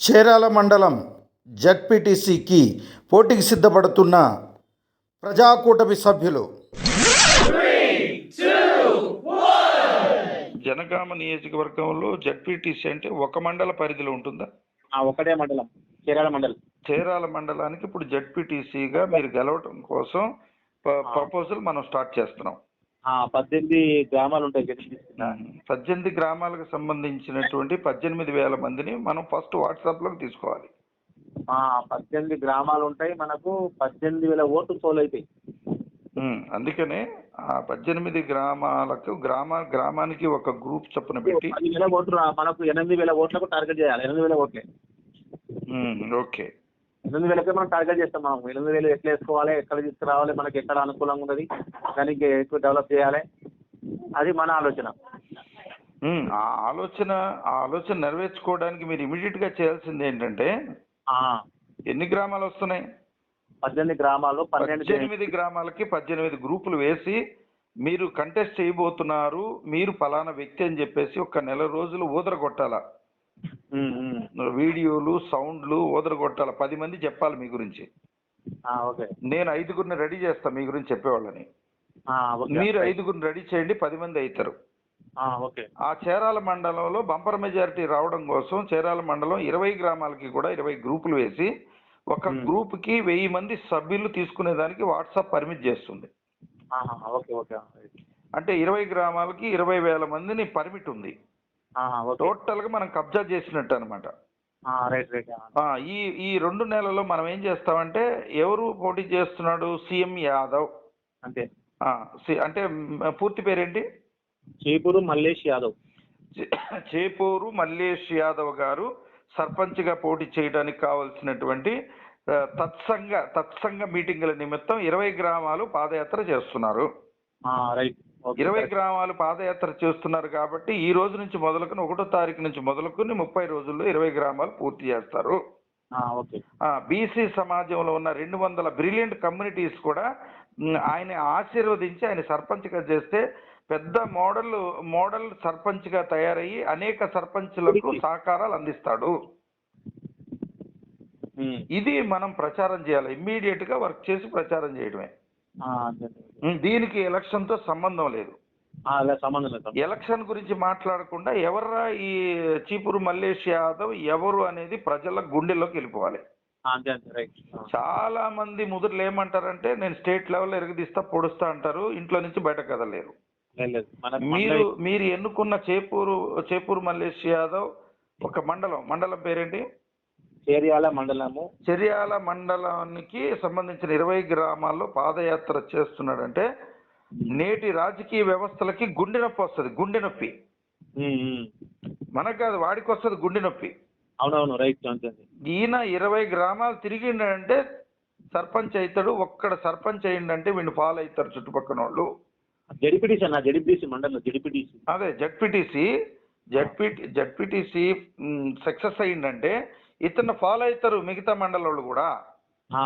చేరాల మండలం జడ్పీటీసీకి పోటీకి సిద్ధపడుతున్న ప్రజాకూటమి సభ్యులు. జనగామ నియోజకవర్గంలో జడ్పీటీసీ అంటే ఒక మండల పరిధిలో ఉంటుందా? ఆ, ఒకటే మండలం చీరాల మండలం. చేరాల మండలానికి ఇప్పుడు జడ్పీటీసీగా మీరు గెలవటం కోసం ప- ప్రపోజల్ మనం స్టార్ట్ చేస్తున్నాం. పద్దెనిమిది గ్రామాలు ఉంటాయి. పద్దెనిమిది గ్రామాలకు సంబంధించినటువంటి పద్దెనిమిది వేల మందిని మనం ఫస్ట్ వాట్సాప్లోకి తీసుకోవాలి. ఆ, పద్దెనిమిది గ్రామాలు ఉంటాయి. మనకు పద్దెనిమిది వేల ఓట్లు పోల్ అవుతాయి అందుకనే ఆ పద్దెనిమిది గ్రామాలకు గ్రామ గ్రామానికి ఒక గ్రూప్ చొప్పున పెట్టి పది వేల ఓట్లు మనకు ఎనిమిది వేల ఓట్లకు టార్గెట్ చేయాలి. ఎనిమిది వేల ఓట్లే. ఓకే. ఎనిమిది వేలకే మనం టార్గెట్ చేస్తాం మనం ఎనిమిది వేలు ఎట్లా వేసుకోవాలి ఎక్కడ తీసుకురావాలి మనకి ఎక్కడ అనుకూలంగా ఉన్నది దానికి ఎక్కువ డెవలప్ చేయాలి. అది మన ఆలోచన. ఆ ఆలోచన ఆ ఆలోచన నెరవేర్చుకోవడానికి మీరు ఇమీడియట్గా చేయాల్సింది ఏంటంటే ఎన్ని గ్రామాలు వస్తున్నాయి? పద్దెనిమిది గ్రామాలు పద్దెనిమిది గ్రామాలకి పద్దెనిమిది గ్రూపులు వేసి మీరు కంటెస్ట్ చేయబోతున్నారు మీరు ఫలానా వ్యక్తి అని చెప్పేసి ఒక నెల రోజులు ఊదరగొట్టాల. వీడియోలు సౌండ్లు ఊదరగొట్టాల పది మంది చెప్పాలి మీ గురించి. ఓకే. నేను ఐదుగురిని రెడీ చేస్తా మీ గురించి చెప్పేవాళ్ళని. మీరు ఐదుగురిని రెడీ చేయండి పది మంది అవుతారు ఆ, ఓకే. ఆ చేరాల మండలంలో బంపర్ మెజారిటీ రావడం కోసం చేరాల మండలం ఇరవై గ్రామాలకి కూడా ఇరవై గ్రూపులు వేసి ఒక. గ్రూప్కి వెయ్యి మంది సభ్యులు తీసుకునే దానికి వాట్సాప్ పర్మిట్ చేస్తుంది. అంటే ఇరవై గ్రామాలకి ఇరవై వేల మందిని పర్మిట్ ఉంది. టోటల్గా మనం కబ్జా చేసినట్టు అనమాట ఆ, రైట్ రైట్ ఆ. ఈ ఈ రెండు నెలల్లో మనం ఏం చేస్తామంటే ఎవరు పోటీ చేస్తున్నాడు? సీఎం యాదవ్. అంతే. ఆ, సి- అంటే మ్, పూర్తి పేరేంటి? చీపురు మల్లేష్ యాదవ్. చేపూరు మల్లేష్ యాదవ్ గారు సర్పంచ్గా పోటీ చేయడానికి కావలసినటువంటి తత్సంగ తత్సంగ మీటింగుల నిమిత్తం ఇరవై గ్రామాలు పాదయాత్ర చేస్తున్నారు. ఆ, రైట్. ఇరవై. గ్రామాలు పాదయాత్ర చేస్తున్నారు కాబట్టి ఈ రోజు నుంచి మొదలుకొని ఒకటో తారీఖు నుంచి మొదలుకొని ముప్పై రోజుల్లో ఇరవై గ్రామాలు పూర్తి చేస్తారు. బీసీ సమాజంలో ఉన్న రెండు వందల బ్రిలియంట్ కమ్యూనిటీస్ కూడా ఆయన ఆశీర్వదించి ఆయన సర్పంచ్గా చేస్తే పెద్ద మోడల్ మోడల్ సర్పంచ్గా తయారయ్యి అనేక సర్పంచ్లకు సహకారాలు అందిస్తాడు. ఇది మనం ప్రచారం చేయాలి. ఇమ్మీడియట్గా వర్క్ చేసి ప్రచారం చేయడమే. దీనికి ఎలక్షన్తో సంబంధం లేదు సంబంధం లేదు. ఎలక్షన్ గురించి మాట్లాడకుండా ఎవర్రా ఈ చీపురు మల్లేష్ యాదవ్ ఎవరు అనేది ప్రజల గుండెల్లోకి వెళ్ళిపోవాలి. చాలా మంది ముదురులు ఏమంటారంటే నేను స్టేట్ లెవెల్ ఎరగదీస్తా పొడుస్తా అంటారు. ఇంట్లో నుంచి బయట కదలేరు మీరు మీరు ఎన్నుకున్న చేపూరు చేపూరు మల్లేష్ యాదవ్ ఒక మండలం మండలం పేరేంటి? చేర్యాల మండలము. చెర్యాల మండలానికి సంబంధించిన ఇరవై గ్రామాల్లో పాదయాత్ర చేస్తున్నాడంటే నేటి రాజకీయ వ్యవస్థలకి గుండె నొప్పి వస్తుంది గుండె నొప్పి. మనకు కాదు వాడికి వస్తుంది గుండె నొప్పి. అవునవును రైట్ ఈయన ఇరవై గ్రామాలు తిరిగిండంటే సర్పంచ్ అవుతాడు ఒక్కడ సర్పంచ్ అయ్యిండంటే వీడిని ఫాలో అవుతారు చుట్టుపక్కల వాళ్ళు జడిపిటీసీ అన్న జడిపిటీసీ మండలం జడిపిటీసీ. అదే జడ్పీటీసీ జడ్పీ జడ్పీటీసీ సక్సెస్ అయ్యిందంటే ఇతను ఫాలో అవుతారు మిగతా మండలంలో కూడా. ఆ,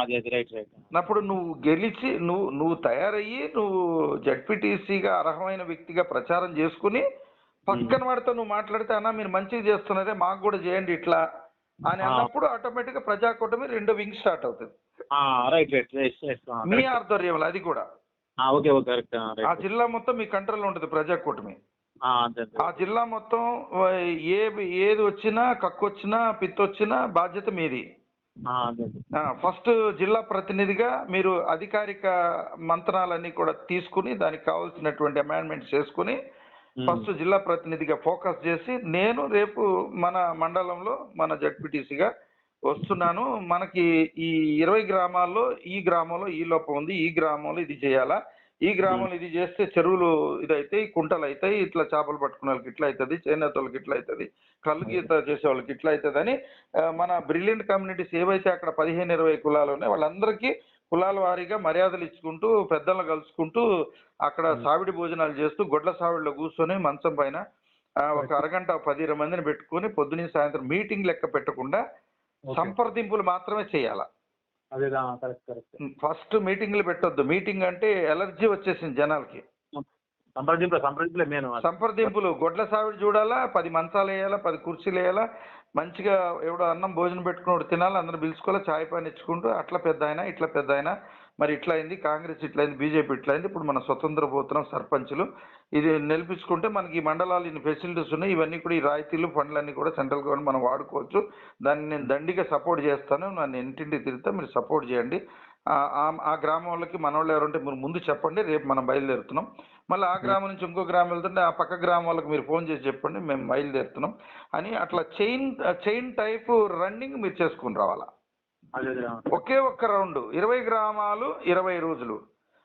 అదే అదే రైట్ రైట్. అప్పుడు నువ్వు గెలిచి నువ్వు నువ్వు తయారయ్యి నువ్వు జడ్పీటీసీగా అర్హమైన వ్యక్తిగా ప్రచారం చేసుకుని పక్కన వాడితో నువ్వు మాట్లాడితే అన్న మీరు మంచిగా చేస్తున్నారే మాకు కూడా చేయండి ఇట్లా అని. అన్నప్పుడు ఆటోమేటిక్గా ప్రజాకూటమి రెండో వింగ్ స్టార్ట్ అవుతుంది. రైట్ రైట్ మీ. ఆధ్వర్యంలో అది కూడా. ఆ, ఓకే ఓకే జిల్లా మొత్తం మీ కంట్రోల్లో ఉంటుంది ప్రజాకూటమి. ఆ, జిల్లా మొత్తం ఏ ఏది వచ్చినా కక్కు వచ్చినా పిత్తి వచ్చినా బాధ్యత మీది. ఫస్ట్ జిల్లా ప్రతినిధిగా మీరు అధికారిక మంత్రాలన్నీ కూడా తీసుకుని దానికి కావాల్సినటువంటి అమెండ్మెంట్స్ చేసుకుని. ఫస్ట్ జిల్లా ప్రతినిధిగా ఫోకస్ చేసి నేను రేపు మన మండలంలో మన జడ్పీటీసీగా వస్తున్నాను. మనకి ఈ ఇరవై గ్రామాల్లో ఈ గ్రామంలో ఈ లోపం ఉంది ఈ గ్రామంలో ఇది చేయాలా ఈ గ్రామంలో ఇది చేస్తే చెరువులు ఇదైతాయి కుంటలు అవుతాయి ఇట్లా చేపలు పట్టుకునే వాళ్ళకి ఇట్లా అవుతుంది చేనేత వాళ్ళకి ఇట్లా అవుతుంది కళ్ళు గీత చేసే వాళ్ళకి ఇట్లా అవుతుంది అని ఆ, మన బ్రిలియంట్ కమ్యూనిటీస్ ఏవైతే అక్కడ పదిహేను ఇరవై కులాలు ఉన్నాయి వాళ్ళందరికీ కులాల వారీగా మర్యాదలు ఇచ్చుకుంటూ పెద్దలను కలుసుకుంటూ అక్కడ సావిడి భోజనాలు చేస్తూ గొడ్ల సావిడిలో కూర్చొని మంచం పైన ఒక అరగంట పది ఇరవై మందిని పెట్టుకొని పొద్దున సాయంత్రం మీటింగ్ లెక్క పెట్టకుండా. సంప్రదింపులు మాత్రమే చేయాల. Correct correct. ఫస్ట్ మీటింగ్లు పెట్టొద్దు. మీటింగ్ అంటే ఎలర్జీ వచ్చేసింది జనాలకి. సంప్రదింపులు సంప్రదింపులే సంప్రదింపులు గొడ్ల సావిడి చూడాలా పది మంచాలు వేయాలా పది కుర్చీలు వేయాలా మంచిగా ఎవడో అన్నం భోజనం పెట్టుకుని తినాలి అందరూ పిలుచుకోవాలి చాయ్ పాని ఇచ్చుకుంటూ అట్లా పెద్ద ఆయన ఇట్లా పెద్ద ఆయన మరి ఇట్లా అయింది కాంగ్రెస్ ఇట్లా అయింది బీజేపీ ఇట్లా అయింది ఇప్పుడు మన స్వతంత్ర పోతున్నాం సర్పంచులు. ఇది నిలిపించుకుంటే మనకి ఈ మండలాలు ఇన్ని ఫెసిలిటీస్ ఉన్నాయి ఇవన్నీ కూడా ఈ రాయితీలు ఫండ్లన్నీ కూడా సెంట్రల్ గవర్నమెంట్ మనం వాడుకోవచ్చు. దాన్ని నేను దండిగా సపోర్ట్ చేస్తాను నన్ను ఇంటింటి తిరిగితే మీరు సపోర్ట్ చేయండి. ఆ- గ్రామం వాళ్ళకి మన వాళ్ళు ఎవరంటే మీరు ముందు చెప్పండి రేపు మనం బయలుదేరుతున్నాం. మళ్ళీ ఆ గ్రామం నుంచి ఇంకో గ్రామం వెళ్తుంటే ఆ పక్క గ్రామం వాళ్ళకి మీరు ఫోన్ చేసి చెప్పండి మేము బయలుదేరుతున్నాం. అని అట్లా చైన్ చైన్ టైప్ రన్నింగ్ మీరు చేసుకుని రావాలా. ఒకే ఒక్క రౌండ్. ఇరవై గ్రామాలు ఇరవై రోజులు.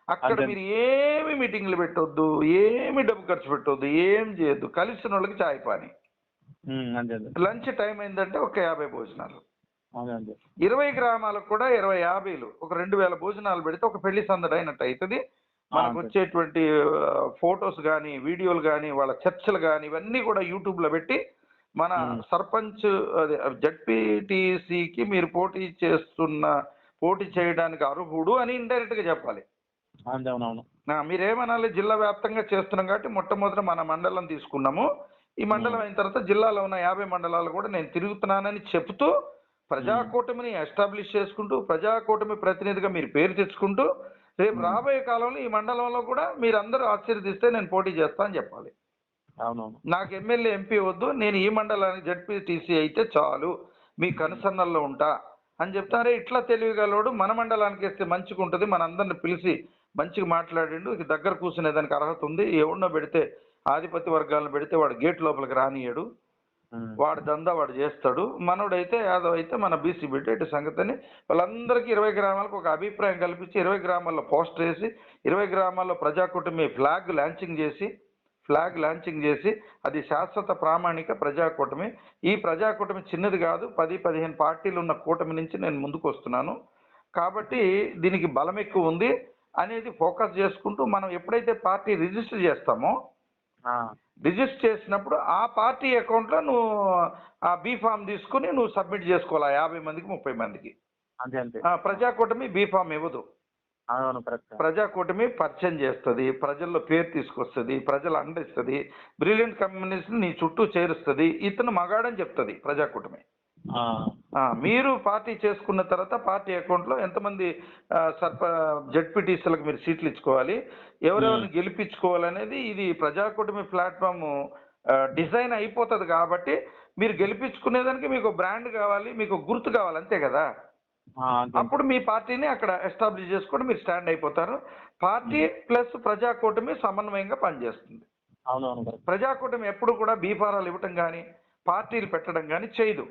అక్కడ. మీరు ఏమి మీటింగ్లు పెట్టొద్దు ఏమి డబ్బు ఖర్చు పెట్టొద్దు ఏం చేయొద్దు. కలిసిన వాళ్ళకి చాయ్ పాని. లంచ్ టైం అయిందంటే ఒక యాభై భోజనాలు. ఇరవై గ్రామాలకు కూడా ఇరవై యాభైలు. ఒక రెండు వేల భోజనాలు పెడితే ఒక పెళ్ళి సందడి అయినట్టు అవుతుంది మనకు. వచ్చేటువంటి ఫొటోస్ కానీ వీడియోలు కానీ వాళ్ళ చర్చలు కానీ ఇవన్నీ కూడా యూట్యూబ్లో పెట్టి మన. సర్పంచ్ జడ్పీటీసీకి మీరు పోటీ చేస్తున్న పోటీ చేయడానికి అర్హుడు అని ఇండైరెక్ట్గా చెప్పాలి అవునవును మీరేమనాలి జిల్లా వ్యాప్తంగా చేస్తున్నాం కాబట్టి మొట్టమొదట మన మండలం తీసుకున్నాము. ఈ మండలం అయిన తర్వాత జిల్లాలో ఉన్న యాభై మండలాలు కూడా నేను తిరుగుతున్నానని చెప్తూ ప్రజాకూటమిని ఎస్టాబ్లిష్ చేసుకుంటూ ప్రజాకూటమి ప్రతినిధిగా మీరు పేరు తెచ్చుకుంటూ రేపు రాబోయే కాలంలో ఈ మండలంలో కూడా మీరందరూ ఆశీర్వదిస్తే నేను పోటీ చేస్తా అని చెప్పాలి. అవునవును. నాకు ఎమ్మెల్యే ఎంపీ వద్దు నేను ఈ మండలానికి జడ్పీటీసీ అయితే చాలు మీ కనుసన్నల్లో ఉంటా అని చెప్తారే ఇట్లా తెలివిగలవాడు మన మండలానికి వేస్తే మంచిగా ఉంటుంది మన అందరిని పిలిచి మంచిగా మాట్లాడిండు ఇక దగ్గర కూర్చునే దానికి అర్హత ఉంది. ఎవరినో పెడితే ఆధిపత్య వర్గాలను పెడితే వాడు గేట్ లోపలికి రానియడు. వాడు దందా వాడు చేస్తాడు. మనోడైతే యాదవ్ అయితే మన బీసీ బిడ్డ ఇటు సంగతిని వాళ్ళందరికీ ఇరవై గ్రామాలకు ఒక అభిప్రాయం కల్పించి ఇరవై గ్రామాల్లో పోస్టర్ వేసి ఇరవై గ్రామాల్లో ప్రజాకూటమి ఫ్లాగ్ లాంచింగ్ చేసి ఫ్లాగ్ లాంచింగ్ చేసి అది శాశ్వత ప్రామాణిక ప్రజాకూటమి. ఈ ప్రజాకూటమి చిన్నది కాదు పది పదిహేను పార్టీలు ఉన్న కూటమి నుంచి నేను ముందుకు వస్తున్నాను. కాబట్టి దీనికి బలం ఎక్కువ ఉంది అనేది ఫోకస్ చేసుకుంటూ మనం ఎప్పుడైతే పార్టీ రిజిస్టర్ చేస్తామో రిజిస్టర్ చేసినప్పుడు ఆ పార్టీ అకౌంట్లో నువ్వు ఆ బీ ఫామ్ తీసుకుని నువ్వు సబ్మిట్ చేసుకోవాలి యాభై మందికి ముప్పై మందికి. అంతే అంతే. ప్రజాకూటమి బీ ఫామ్ ఇవ్వదు. అవును ప్రజాకూటమి పరిచయం చేస్తుంది ప్రజల్లో పేరు తీసుకొస్తుంది ప్రజలు అండిస్తుంది బ్రిలియంట్ కమ్యూనిస్ట్ నీ చుట్టూ చేరుస్తుంది ఇతను మగాడని చెప్తుంది ప్రజాకూటమి మీరు పార్టీ చేసుకున్న తర్వాత పార్టీ అకౌంట్లో ఎంతమంది ఆ, సర్ప జడ్పీటీసీలకు మీరు సీట్లు ఇచ్చుకోవాలి ఎవరెవరిని గెలిపించుకోవాలనేది ఇది ప్రజాకూటమి ప్లాట్ఫామ్ డిజైన్ అయిపోతుంది కాబట్టి మీరు గెలిపించుకునేదానికి మీకు బ్రాండ్ కావాలి మీకు గుర్తు కావాలి అంతే కదా? అప్పుడు మీ పార్టీని అక్కడ ఎస్టాబ్లిష్ చేసుకొని మీరు స్టాండ్ అయిపోతారు. పార్టీ ప్లస్ ప్రజాకూటమి సమన్వయంగా పనిచేస్తుంది. అవునవును కరెక్ట్. ప్రజాకూటమి ఎప్పుడు కూడా బీఫారాలు ఇవ్వటం కానీ పార్టీలు పెట్టడం కానీ చేయదు.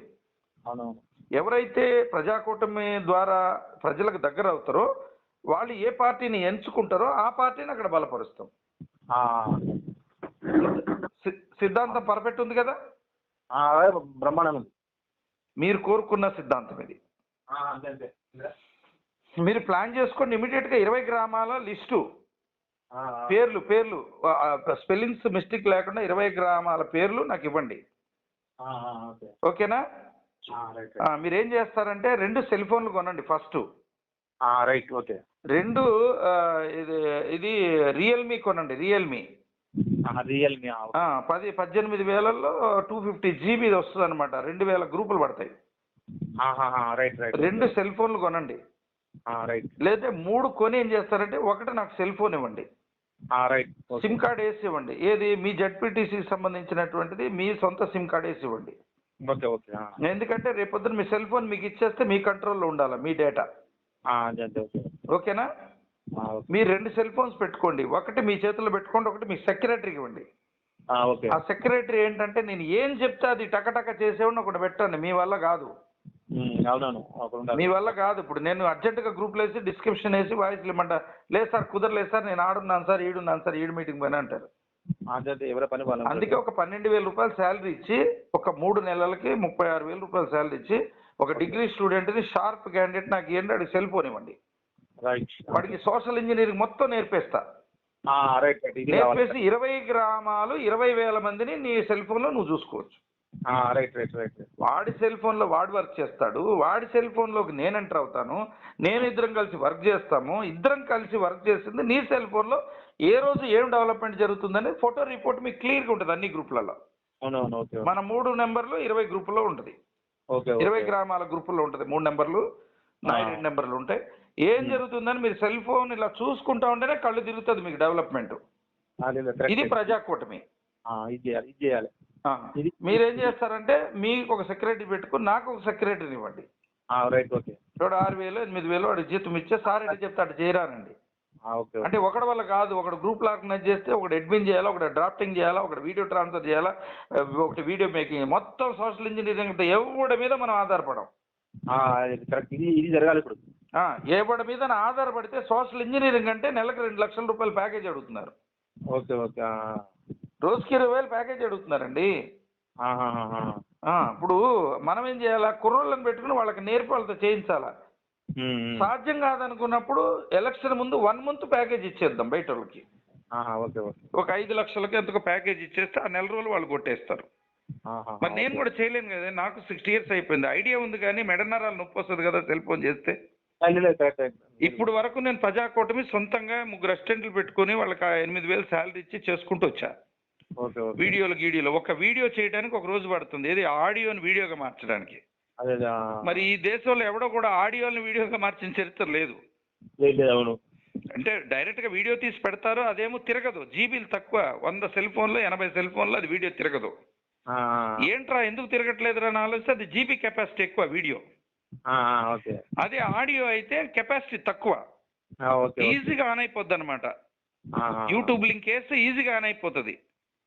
అవునవును. ఎవరైతే ప్రజాకూటమి ద్వారా ప్రజలకు దగ్గర అవుతారో వాళ్ళు ఏ పార్టీని ఎంచుకుంటారో ఆ పార్టీని అక్కడ బలపరుస్తాం. సిద్ధాంతం పర్ఫెక్ట్ ఉంది కదా ఉంది. మీరు కోరుకున్న సిద్ధాంతం ఇది. అంతే అంతే. మీరు ప్లాన్ చేసుకోండి ఇమీడియట్గా ఇరవై గ్రామాల లిస్టు. పేర్లు పేర్లు స్పెల్లింగ్స్ మిస్టేక్ లేకుండా ఇరవై గ్రామాల పేర్లు నాకు ఇవ్వండి. ఓకేనా? మీరు ఏం చేస్తారంటే రెండు సెల్ ఫోన్లు కొనండి ఫస్ట్. Right okay. రెండు ఇది ఇది రియల్మీ కొనండి రియల్మీ. రియల్మీ పది పద్దెనిమిది వేలల్లో టూ ఫిఫ్టీ జీబీ వస్తుంది అనమాట రెండు వేల గ్రూపులు పడతాయి. Right right. రెండు సెల్ ఫోన్లు కొనండి. రైట్. లేదా మూడు కొని ఏం చేస్తారంటే ఒకటి నాకు సెల్ ఫోన్ ఇవ్వండి. రైట్. సిమ్ కార్డ్ వేసి ఇవ్వండి. ఏది? మీ జడ్పీటీసీకి సంబంధించినటువంటిది మీ సొంత సిమ్ కార్డ్ వేసి ఇవ్వండి. ఓకే ఓకే ఆ, ఎందుకంటే రేపొద్దున మీ సెల్ ఫోన్ మీకు ఇచ్చేస్తే మీ కంట్రోల్లో ఉండాలి మీ డేటా. ఓకేనా? మీ రెండు సెల్ ఫోన్స్ పెట్టుకోండి. ఒకటి మీ చేతిలో పెట్టుకోండి ఒకటి మీ సెక్రటరీకి ఇవ్వండి. ఆ, సెక్రటరీ ఏంటంటే నేను ఏం చెప్తే అది టకటక చేసేవాడిని ఒకటి పెట్టండి మీ వల్ల కాదు. అవునవును మీ వల్ల కాదు ఇప్పుడు నేను అర్జెంటుగా గ్రూప్లో వేసి డిస్క్రిప్షన్ వేసి వాయిస్లు ఇమ్మంట లేదు సార్ కుదరలేదు సార్ నేను ఆడున్నాను సార్ ఈడున్నాను సార్ ఈడు మీటింగ్ పని అంటారు. ఎవరి పని అందుకే ఒక పన్నెండు వేల రూపాయలు శాలరీ ఇచ్చి ఒక మూడు నెలలకి ముప్పై ఆరు వేల రూపాయలు శాలరీ ఇచ్చి ఒక డిగ్రీ స్టూడెంట్ని షార్ప్ క్యాండిడేట్ నాకు ఏంటి వాడికి సెల్ ఫోన్ ఇవ్వండి. వాడికి సోషల్ ఇంజనీరింగ్ మొత్తం నేర్పేస్తా. నేర్పేసి ఇరవై గ్రామాలు ఇరవై వేల మందిని నీ సెల్ ఫోన్లో నువ్వు చూసుకోవచ్చు. రైట్ రైట్ రైట్ వాడి సెల్ ఫోన్లో వాడు వర్క్ చేస్తాడు. వాడి సెల్ ఫోన్లోకి నేను ఎంటర్ అవుతాను. నేను ఇద్దరం కలిసి వర్క్ చేస్తాము. ఇద్దరం కలిసి వర్క్ చేసింది నీ సెల్ ఫోన్లో ఏ రోజు ఏం డెవలప్మెంట్ జరుగుతుందనేది ఫోటో రిపోర్ట్ మీకు క్లియర్గా ఉంటుంది అన్ని గ్రూప్లలో అవునవును ఓకే మన మూడు నెంబర్లు ఇరవై గ్రూపుల్లో ఉంటుంది. ఓకే ఇరవై గ్రామాల గ్రూపుల్లో ఉంటుంది. మూడు నెంబర్లు. రెండు నెంబర్లు ఉంటాయి. ఏం జరుగుతుందని మీరు సెల్ ఫోన్ ఇలా చూసుకుంటా ఉంటేనే కళ్ళు తిరుగుతుంది మీకు డెవలప్మెంట్. ఇది ప్రజాకూటమి. ఇది చేయాలి ఇది చేయాలి. ఇది మీరేం చేస్తారంటే మీకు ఒక సెక్రటరీ పెట్టుకుని నాకు ఒక సెక్రటరీని ఇవ్వండి. Right okay. ఇప్పుడు ఆరు వేలు ఎనిమిది వేలు వాడి జీతం ఇచ్చే సార్ ఎటు చెప్తే అటు చేయరానండి. అంటే ఒకటి వల్ల కాదు ఒకటి గ్రూప్ ఆర్గనైజ్ చేస్తే ఒకటి అడ్మిన్ చేయాలా ఒకటి డ్రాఫ్టింగ్ చేయాలా ఒకటి వీడియో ట్రాన్స్ఫర్ చేయాలా ఒకటి వీడియో మేకింగ్ మొత్తం సోషల్ ఇంజనీరింగ్ ఎవడి మీద మనం ఆధారపడం? కరెక్ట్. ఇది ఇది జరగాలి ఇప్పుడు. ఎవడి మీద ఆధారపడితే సోషల్ ఇంజనీరింగ్ అంటే నెలకు రెండు లక్షల రూపాయల ప్యాకేజ్ అడుగుతున్నారు. ఓకే ఓకే రోజుకి ఇరవై వేలు ప్యాకేజ్ అడుగుతున్నారండి. ఇప్పుడు మనం ఏం చేయాలా? కుర్రోళ్ళని పెట్టుకుని వాళ్ళకి నేర్పి వాళ్ళతో చేయించాలా. సాధ్యం కాదనుకున్నప్పుడు ఎలక్షన్ ముందు వన్ మంత్ ప్యాకేజ్ ఇచ్చేద్దాం బయట వాళ్ళకి ఒక ఐదు లక్షలకి ఎంతకు ప్యాకేజ్ ఇచ్చేస్తే ఆ నెల రోజులు వాళ్ళు కొట్టేస్తారు. మరి నేను. కూడా చేయలేను కదా నాకు సిక్స్టీ ఇయర్స్ అయిపోయింది. ఐడియా ఉంది కానీ మెడనరాలు నొప్పి వస్తుంది కదా సెల్ ఫోన్ చేస్తే. ఇప్పుడు వరకు నేను ప్రజాకూటమి సొంతంగా ముగ్గురు అసిస్టెంట్లు పెట్టుకొని వాళ్ళకి ఎనిమిది వేలు శాలరీ ఇచ్చి చేసుకుంటూ వచ్చా. ఓకే ఓకే వీడియోలు గీడియోలు. ఒక వీడియో చేయడానికి ఒక రోజు పడుతుంది. ఏది? ఆడియోని వీడియోగా మార్చడానికి. మరి ఈ దేశంలో ఎవడో కూడా ఆడియోని వీడియోగా మార్చిన చరిత్ర లేదు. అవును. అంటే డైరెక్ట్గా వీడియో తీసి పెడతారు అదేమో తిరగదు. జీబీలు తక్కువ. వంద సెల్ ఫోన్లో ఎనభై సెల్ ఫోన్లో అది వీడియో తిరగదు. ఏంట్రా ఎందుకు తిరగట్లేదురా అని ఆలోచిస్తే అది జీబీ కెపాసిటీ ఎక్కువ వీడియో. అదే ఆడియో అయితే కెపాసిటీ తక్కువ. ఈజీగా ఆన్ అయిపోద్ది అనమాట. యూట్యూబ్ లింక్ వేస్తే ఈజీగా ఆన్ అయిపోతుంది.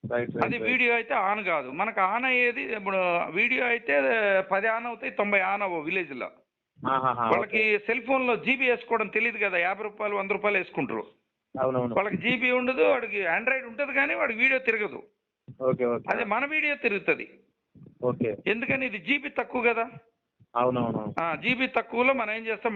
అది. వీడియో అయితే ఆన్ కాదు. మనకు ఆన్ అయ్యేది ఇప్పుడు వీడియో అయితే పది ఆన్ అవుతాయి తొంభై ఆన్ అవ్వవు విలేజ్లో ఆహాహా, వాళ్ళకి. సెల్ ఫోన్లో జీబీ వేసుకోవడం తెలియదు కదా యాభై రూపాయలు వంద రూపాయలు వేసుకుంటారు. వాళ్ళకి జీబీ ఉండదు వాడికి ఆండ్రాయిడ్ ఉంటుంది కానీ వాడికి వీడియో తిరగదు. అదే మన వీడియో తిరుగుతుంది. ఓకే. ఎందుకని ఇది జీబీ తక్కువ కదా? అవునవును జీబీ తక్కువలో మనం ఏం చేస్తాం?